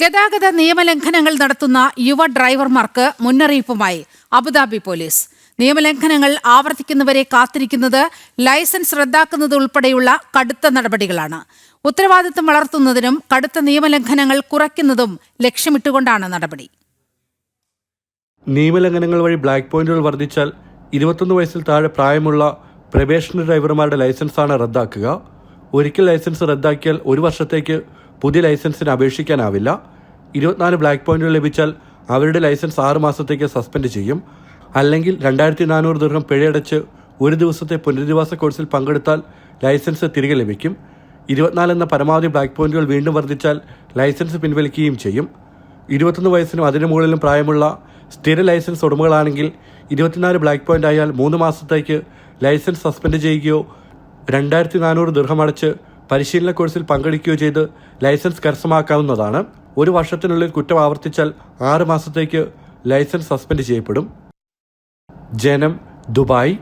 ഗതാഗത നിയമലംഘനങ്ങൾ നടത്തുന്ന യുവ ഡ്രൈവർമാർക്ക് മുന്നറിയിപ്പുമായി അബുദാബി പോലീസ്. നിയമലംഘനങ്ങൾ ആവർത്തിക്കുന്നവരെ കാത്തിരിക്കുന്നത് ലൈസൻസ് റദ്ദാക്കുന്നത് ഉൾപ്പെടെയുള്ള കടുത്ത നടപടികളാണ്. ഉത്തരവാദിത്തം വളർത്തുന്നതിനും കടുത്ത നിയമലംഘനങ്ങൾ കുറയ്ക്കുന്നതും ലക്ഷ്യമിട്ടുകൊണ്ടാണ് നടപടി. നിയമലംഘനങ്ങൾ വഴി ബ്ലാക്ക് പോയിന്റുകൾ വർദ്ധിച്ചാൽ ഇരുപത്തൊന്ന് വയസ്സിൽ താഴെ പ്രായമുള്ള പ്രവേശന ഡ്രൈവർമാരുടെ ലൈസൻസാണ് റദ്ദാക്കുക. ഒരിക്കൽ ലൈസൻസ് റദ്ദാക്കിയാൽ ഒരു വർഷത്തേക്ക് പുതിയ ലൈസൻസിന് അപേക്ഷിക്കാനാവില്ല. ഇരുപത്തിനാല് ബ്ലാക്ക് പോയിന്റുകൾ ലഭിച്ചാൽ അവരുടെ ലൈസൻസ് ആറ് മാസത്തേക്ക് സസ്പെൻഡ് ചെയ്യും. അല്ലെങ്കിൽ രണ്ടായിരത്തി നാനൂറ് ദീർഘം പിഴയടച്ച് ഒരു ദിവസത്തെ പുനരധിവാസ കോഴ്സിൽ പങ്കെടുത്താൽ ലൈസൻസ് തിരികെ ലഭിക്കും. ഇരുപത്തിനാല് എന്ന പരമാവധി ബ്ലാക്ക് പോയിന്റുകൾ വീണ്ടും വർദ്ധിച്ചാൽ ലൈസൻസ് പിൻവലിക്കുകയും ചെയ്യും. ഇരുപത്തൊന്ന് വയസ്സിനും അതിനു മുകളിലും പ്രായമുള്ള സ്ഥിര ലൈസൻസ് ഉടമകളാണെങ്കിൽ ഇരുപത്തിനാല് ബ്ലാക്ക് പോയിന്റ് ആയാൽ മൂന്ന് മാസത്തേക്ക് ലൈസൻസ് സസ്പെൻഡ് ചെയ്യുകയോ രണ്ടായിരത്തി നാനൂറ് ദീർഘം അടച്ച് പരിശീലന കോഴ്സിൽ പങ്കെടുക്കുകയോ ചെയ്ത് ലൈസൻസ് കരസ്ഥമാക്കാവുന്നതാണ്. ഒരു വർഷത്തിനുള്ളിൽ കുറ്റം ആവർത്തിച്ചാൽ ആറ് മാസത്തേക്ക് ലൈസൻസ് സസ്പെൻഡ് ചെയ്യപ്പെടും. ജനം ദുബായ്.